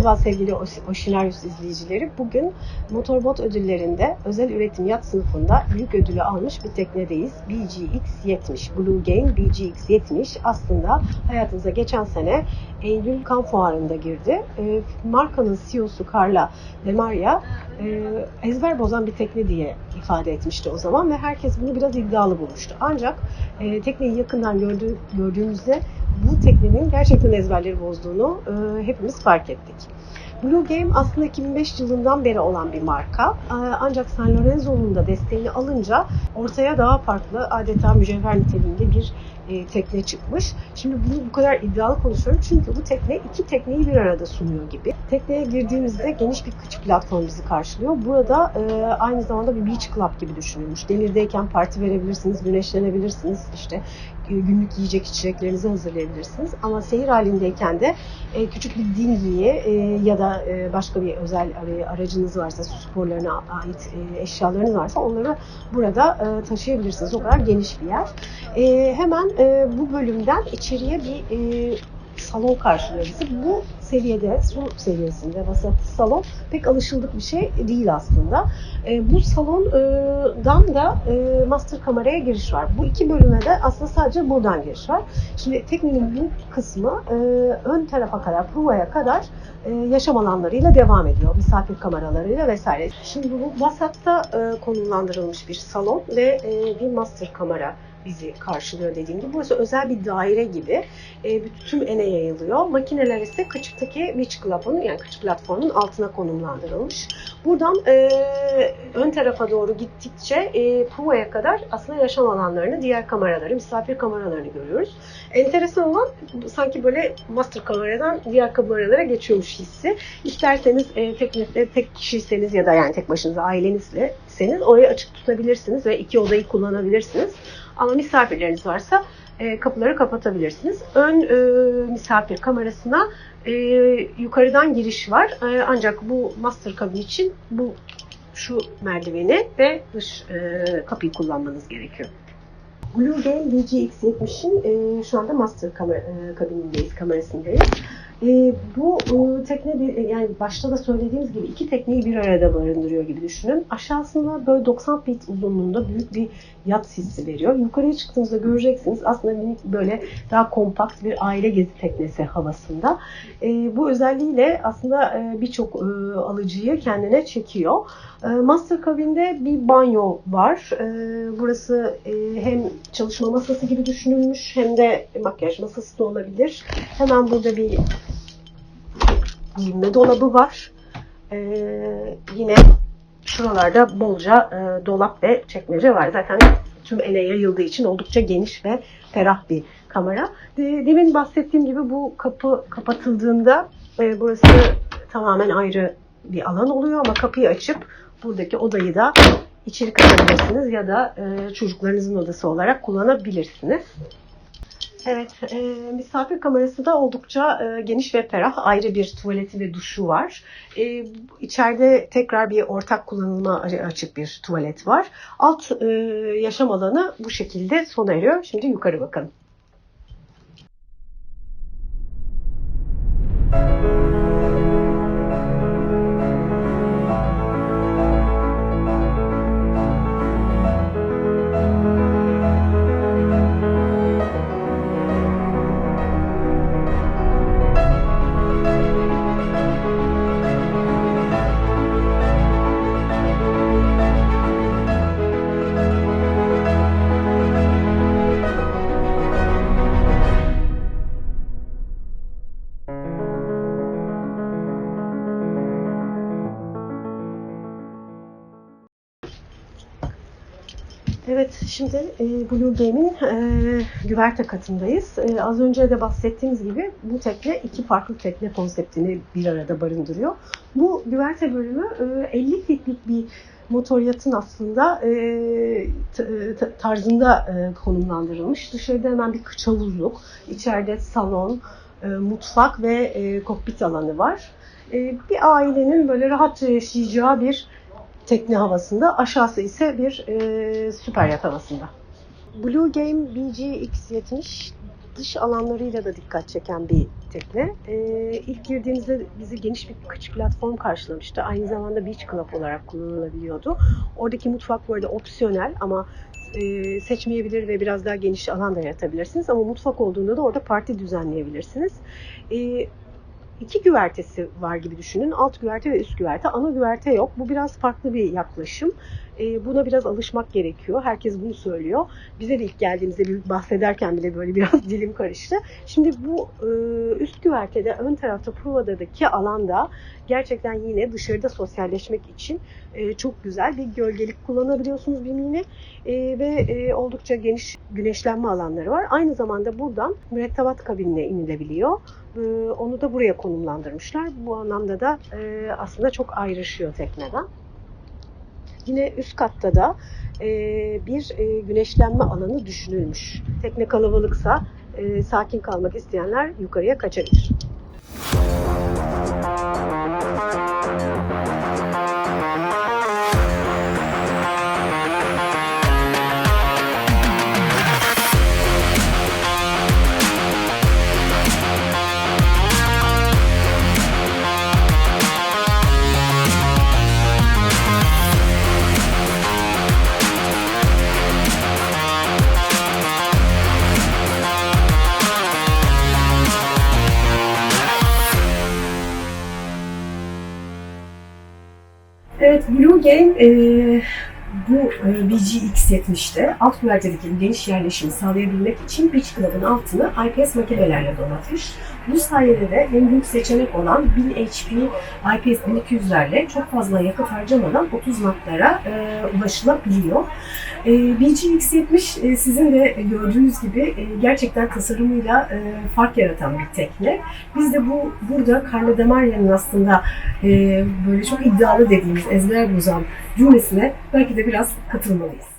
Merhaba sevgili Oş- Oşinarius izleyicileri. Bugün Motorbot ödüllerinde özel üretim yat sınıfında büyük ödülü almış bir teknedeyiz. BGX-70, Blue Game BGX-70 aslında hayatımıza geçen sene Eylül Kan Fuarı'nda girdi. E, markanın CEO'su Carla Demaria e, ezber bozan bir tekne diye ifade etmişti o zaman ve herkes bunu biraz iddialı bulmuştu. Ancak e, tekneyi yakından gördüğü, gördüğümüzde bu teknenin gerçekten ezberleri bozduğunu e, hepimiz fark ettik. Blue Game aslında 2005 yılından beri olan bir marka. E, Ancak San Lorenzo'nun da desteğini alınca ortaya daha farklı adeta mücevher niteliğinde bir e, tekne çıkmış. Şimdi bunu bu kadar iddialı konuşuyorum çünkü bu tekne iki tekneyi bir arada sunuyor gibi. Tekneye girdiğimizde geniş bir kıç platform bizi karşılıyor. Burada e, aynı zamanda bir beach club gibi düşünülmüş. Denizdeyken parti verebilirsiniz, güneşlenebilirsiniz, işte günlük yiyecek içeceklerinizi hazırlayabilirsiniz. Ama seyir halindeyken de e, küçük bir dingiyi e, ya da e, başka bir özel ara- aracınız varsa, su sporlarına ait e, eşyalarınız varsa onları burada e, taşıyabilirsiniz. O kadar geniş bir yer. E, hemen e, bu bölümden içeriye bir e, salon karşılıyor bizi. Bu seviyede, su seviyesinde vasat salon pek alışıldık bir şey değil aslında. E, bu salondan da e, master kameraya giriş var. Bu iki bölüme de aslında sadece buradan giriş var. Şimdi teknenin bu kısmı e, ön tarafa kadar, provaya kadar e, yaşam alanlarıyla devam ediyor. Misafir kameralarıyla vesaire. Şimdi bu Vasat'ta e, konumlandırılmış bir salon ve e, bir master kamera bizi karşılıyor dediğim gibi. Burası özel bir daire gibi. E, tüm ene yayılıyor. Makineler ise Kıçık'taki Beach Club'ın yani Kıçık platformunun altına konumlandırılmış. Buradan e, ön tarafa doğru gittikçe e, Puva'ya kadar aslında yaşam alanlarını, diğer kameraları, misafir kameralarını görüyoruz. Enteresan olan sanki böyle master kameradan diğer kameralara geçiyormuş hissi. İsterseniz e, teknede tek kişiyseniz ya da yani tek başınıza ailenizleseniz orayı açık tutabilirsiniz ve iki odayı kullanabilirsiniz. Ama misafirleriniz varsa e, kapıları kapatabilirsiniz. Ön e, misafir kamerasına e, yukarıdan giriş var. E, ancak bu master kabin için bu şu merdiveni ve dış e, kapıyı kullanmanız gerekiyor. Blue Game DG-X70'in e, şu anda master kamera, e, kabinindeyiz, kamerasındayız. E, bu e, tekne bir, yani başta da söylediğimiz gibi iki tekneyi bir arada barındırıyor gibi düşünün. Aşağısında böyle 90 feet uzunluğunda büyük bir yat hissi veriyor. Yukarıya çıktığınızda göreceksiniz aslında minik böyle daha kompakt bir aile gezi teknesi havasında. E, bu özelliğiyle aslında e, birçok e, alıcıyı kendine çekiyor. E, master kabinde bir banyo var. E, burası e, hem çalışma masası gibi düşünülmüş hem de makyaj masası da olabilir. Hemen burada bir giyinme dolabı var. Ee, yine şuralarda bolca e, dolap ve çekmece var. Zaten tüm ele yayıldığı için oldukça geniş ve ferah bir kamera. De- Demin bahsettiğim gibi bu kapı kapatıldığında e, burası tamamen ayrı bir alan oluyor ama kapıyı açıp buradaki odayı da içeri katabilirsiniz ya da e, çocuklarınızın odası olarak kullanabilirsiniz. Evet, e, misafir kamerası da oldukça e, geniş ve ferah. Ayrı bir tuvaleti ve duşu var. E, içeride tekrar bir ortak kullanıma açık bir tuvalet var. Alt e, yaşam alanı bu şekilde sona eriyor. Şimdi yukarı bakalım. Evet, şimdi e, Blue Game'in e, güverte katındayız. E, az önce de bahsettiğimiz gibi bu tekne iki farklı tekne konseptini bir arada barındırıyor. Bu güverte bölümü e, 50 fitlik bir motor yatın aslında e, tarzında e, konumlandırılmış. Dışarıda hemen bir kıç havuzluk, içeride salon, e, mutfak ve e, kokpit alanı var. E, bir ailenin böyle rahatça yaşayacağı bir tekne havasında. Aşağısı ise bir e, süper yat havasında. Blue Game BG X70 dış alanlarıyla da dikkat çeken bir tekne. E, ilk girdiğimizde bizi geniş bir küçük platform karşılamıştı. Aynı zamanda beach club olarak kullanılabiliyordu. Oradaki mutfak bu arada opsiyonel ama e, seçmeyebilir ve biraz daha geniş alan da yaratabilirsiniz. Ama mutfak olduğunda da orada parti düzenleyebilirsiniz. E, iki güvertesi var gibi düşünün. Alt güverte ve üst güverte. Ana güverte yok. Bu biraz farklı bir yaklaşım. E, buna biraz alışmak gerekiyor. Herkes bunu söylüyor. Bize de ilk geldiğimizde bir bahsederken bile böyle biraz dilim karıştı. Şimdi bu e, üst güvertede ön tarafta Pruva'daki alanda gerçekten yine dışarıda sosyalleşmek için e, çok güzel bir gölgelik kullanabiliyorsunuz bir mini E, ve e, oldukça geniş güneşlenme alanları var. Aynı zamanda buradan mürettebat kabinine inilebiliyor. E, onu da buraya konumlandırmışlar. Bu anlamda da e, aslında çok ayrışıyor tekneden. Yine üst katta da e, bir e, güneşlenme alanı düşünülmüş. Tekne kalabalıksa e, sakin kalmak isteyenler yukarıya kaçabilir. Evet, Blue Game e, bu e, BGX70'te alt güvertedeki geniş yerleşimi sağlayabilmek için Beach Club'ın altını IPS makinelerle donatmış. Bu sayede de en büyük seçenek olan 1000 HP IPS 1200'lerle çok fazla yakıt harcamadan 30 knotlara e, ulaşılabiliyor. E, BGX70 e, sizin de gördüğünüz gibi e, gerçekten tasarımıyla e, fark yaratan bir tekne. Biz de bu burada Carlo Demarya'nın aslında e, böyle çok iddialı dediğimiz ezber bozan cümlesine belki de biraz katılmalıyız.